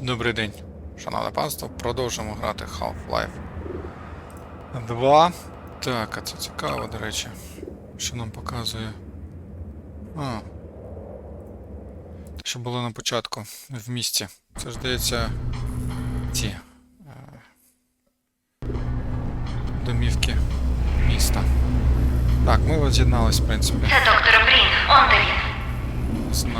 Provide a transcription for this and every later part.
Добрий день, шановне панство. Продовжуємо грати Half-Life 2. Так, а це цікаво, до речі. Що нам показує? А. Те, що було на початку в місті. Це ж здається. Ці. е, Домівки міста. Так, ми от з'єднались, в принципі. Це доктор Брін, он де він.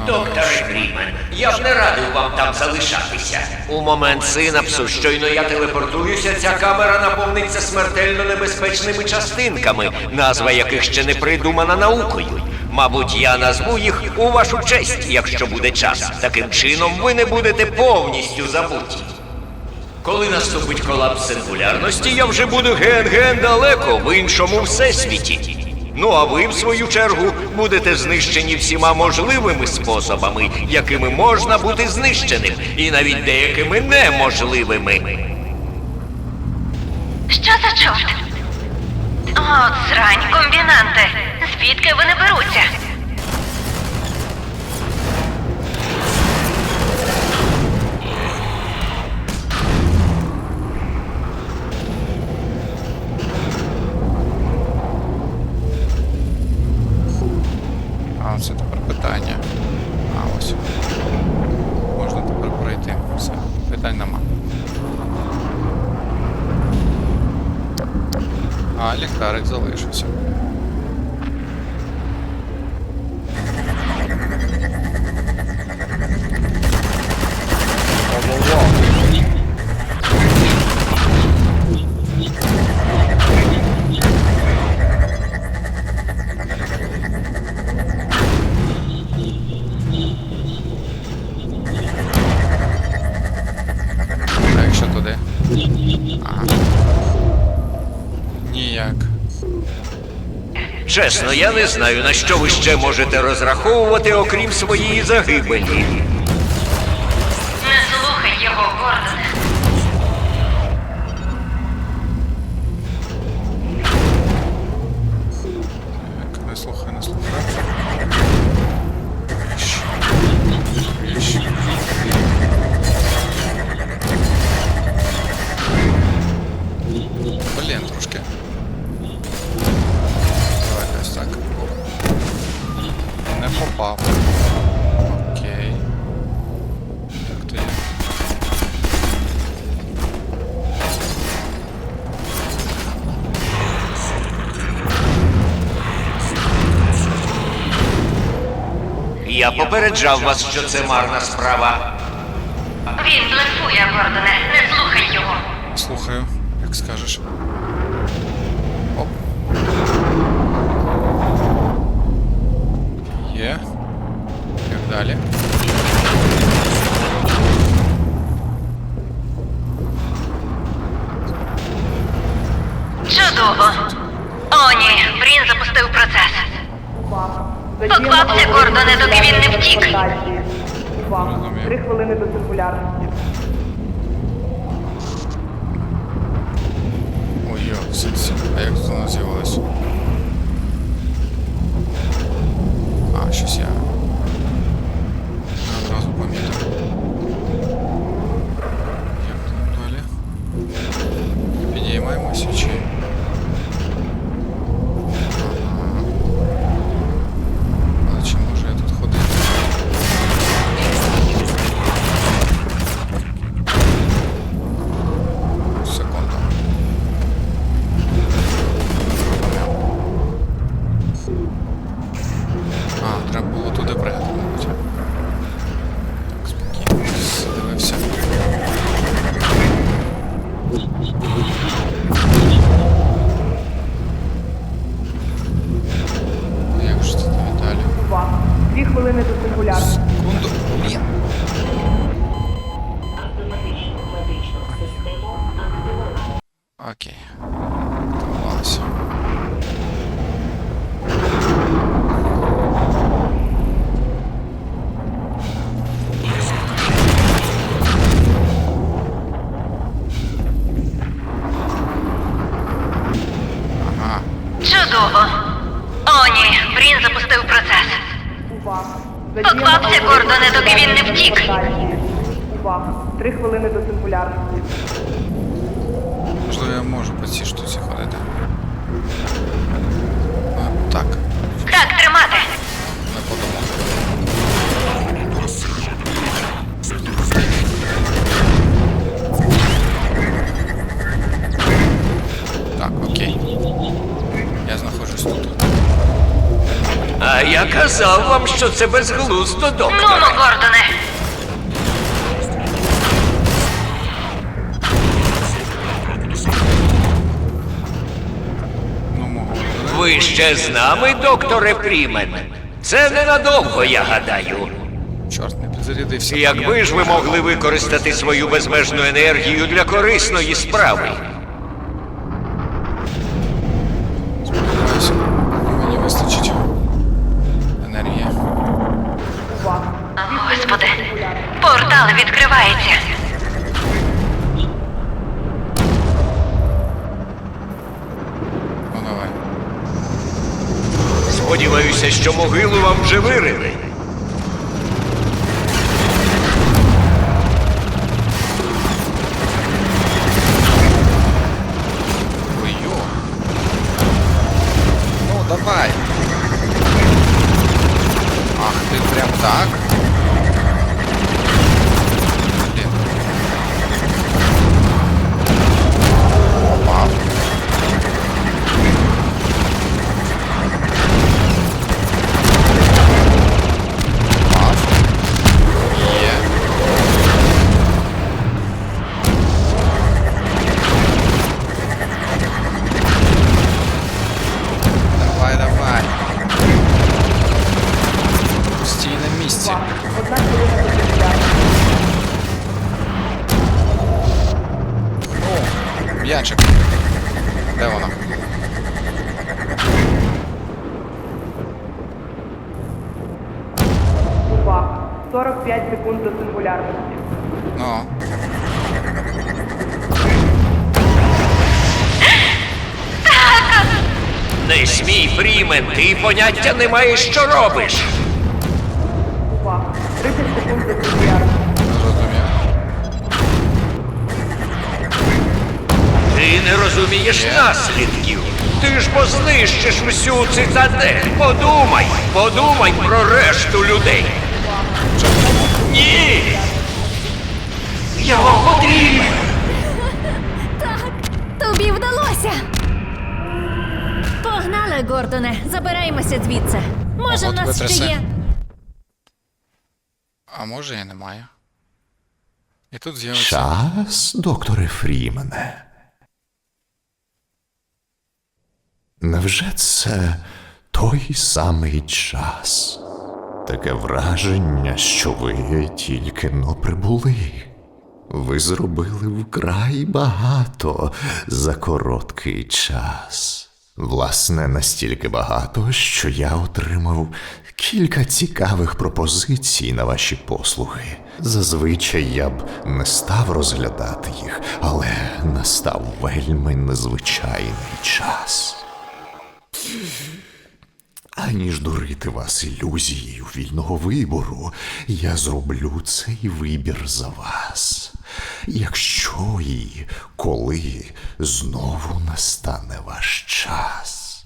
Докторе Фрімен, я б не радив вам там залишатися. У момент синапсу, щойно я телепортуюся, ця камера наповниться смертельно небезпечними частинками, назва яких ще не придумана наукою. Мабуть, я назву їх у вашу честь, якщо буде час. Таким чином ви не будете повністю забуті. Коли наступить колапс сингулярності, я вже буду ген-ген далеко в іншому всесвіті. Ну а ви, в свою чергу, будете знищені всіма можливими способами, якими можна бути знищеним, і навіть деякими неможливими. Що за чорт? От срань, комбінанти. Звідки вони беруться? Чесно, я не знаю, на що ви ще можете розраховувати, окрім своєї загибелі. Я попереджав вас, що це марна справа. Він блефує, Гордоне. Не слухай його. Слухаю, як скажеш. Оп. Є. Як далі? Чудово. О, ні, Брін запустив процес. Поквапся, кордони, доки він не втік. Увага. Три хвилини до циркулярності. Ой, йо, сенсі. А як тут воно з'явилось? А, щось я. Одразу помітив. Можливо, я можу по цій штуці ходити. А, так, Так тримати. не подумав. Так, окей. Я знаходжусь тут. А я казав вам, що це безглуздо, Нумо, докторе. Гордоне. Ви ще з нами, докторе Прімен? Це ненадовго, я гадаю. Чорт, не підзарядився. Якби ж ви могли використати свою безмежну енергію для корисної справи. Сподіваюся, що могилу вам вже вирили. Ну, давай. Ах, ти прям так. 45 секунд до сингулярності. Ну. Не смій, Фрімен, ти поняття не маєш, що робиш. Увага. 30 секунд до сингулярності. Зрозумів. Ти не розумієш наслідків. Ти ж познищиш всю цитадель. Подумай, подумай про решту людей. Ні! Я вам потрібен! Тобі вдалося. Погнали, Гордоне, забираємося звідси. Може, в нас ще є. А може і немає. І тут з'явиться. Час, докторе Фрімене. Невже це той самий час? Таке враження, що ви тільки но прибули. Ви зробили вкрай багато за короткий час. Власне, настільки багато, що я отримав кілька цікавих пропозицій на ваші послуги. Зазвичай я б не став розглядати їх, але настав вельми незвичайний час. Аніж дурити вас ілюзією вільного вибору, я зроблю цей вибір за вас. Якщо і коли знову настане ваш час.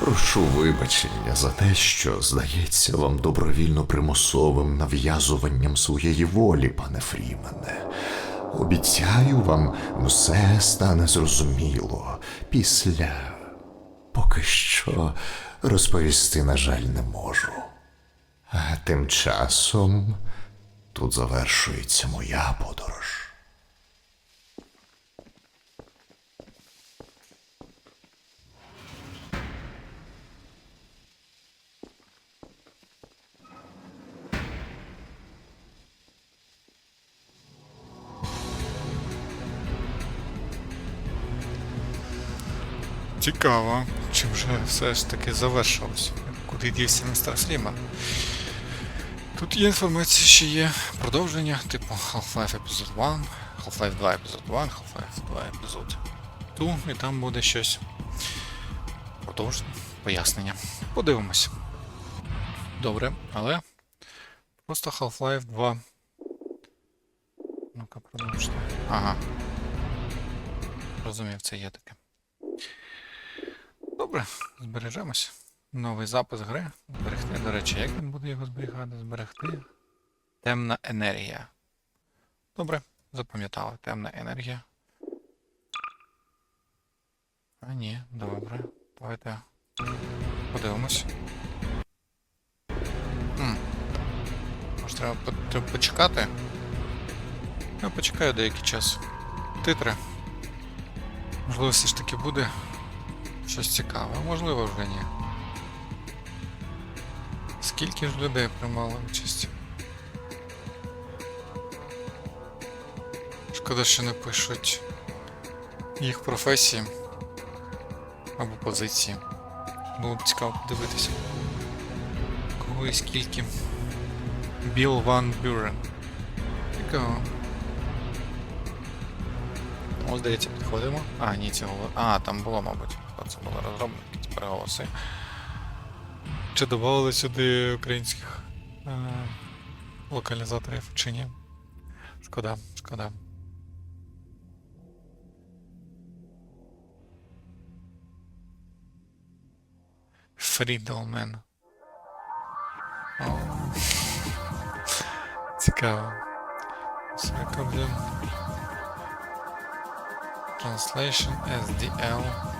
Прошу вибачення за те, що здається вам добровільно примусовим нав'язуванням своєї волі, пане Фрімене. Обіцяю вам, все стане зрозуміло після Поки що розповісти, на жаль, не можу. А тим часом тут завершується моя подорож. Цікаво, чи вже все ж таки завершилось. Куди дівся містер Сліман? Тут є інформація, що є продовження, типу Half-Life Episode 1, Half-Life 2 Episode 1, Half-Life 2 Episode 2, і там буде щось продовження, пояснення. Подивимось. Добре, але просто Half-Life 2 Ну-ка, продовжте. Ага. Розумів, це є таке. Добре, збережемось. Новий запис гри. Зберегти. До речі, як він буде його зберігати? Зберегти. Темна енергія. Добре, запам'ятали. Темна енергія. А ні, добре. Давайте подивимось. М. Може треба по- почекати? Я почекаю деякий час. Титри. Можливо, все ж таки буде щось цікаве, можливо вже ні. Скільки ж людей приймало участь? Шкода, що не пишуть їх професії або позиції. Було б цікаво подивитися. Кого і скільки. Біл Ван Бюрен. Цікаво. О, здається, підходимо. А, ні, цього. А, там було, мабуть. Це було розробники, ці переголоси. Чи додавали сюди українських е, локалізаторів чи ні? Шкода, шкода. Фрідлмен. Цікаво. Рекордим. Translation SDL.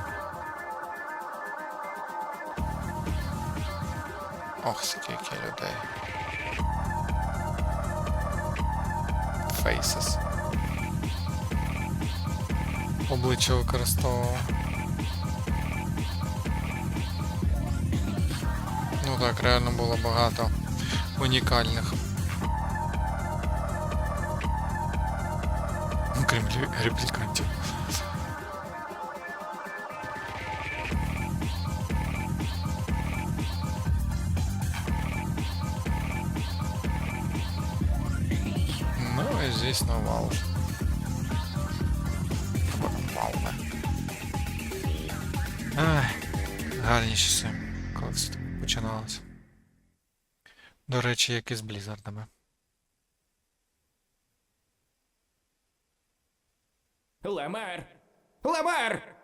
Ох, скільки людей. Faces. Обличчя використовував. Ну так, реально було багато унікальних. Крім лі- реплікантів. Ну і звісно вал. Вал. Ай, гарні часи, коли це починалося. До речі, як і з Блізардами. Ламар! Ламар!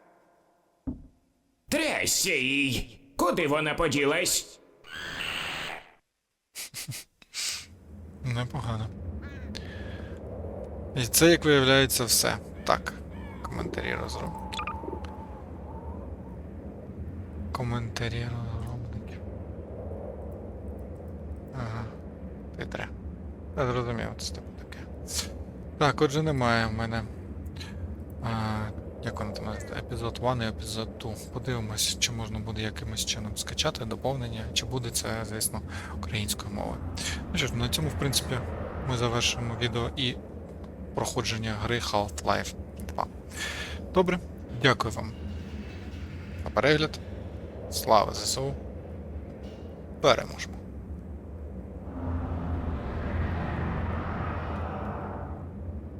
Трясся їй! Куди вона поділась? Непогано. І це, як виявляється, все. Так. Коментарі розробників. Коментарі розробників. Ага. Титре. Я зрозумів, це типу таке. Так, отже, немає в мене. А, як воно там? Епізод 1 і епізод 2. Подивимось, чи можна буде якимось чином скачати доповнення, чи буде це, звісно, українською мовою. Ну що ж, на цьому, в принципі, ми завершуємо відео і проходження гри Half-Life 2. Добре, дякую вам за перегляд. Слава ЗСУ. Переможемо.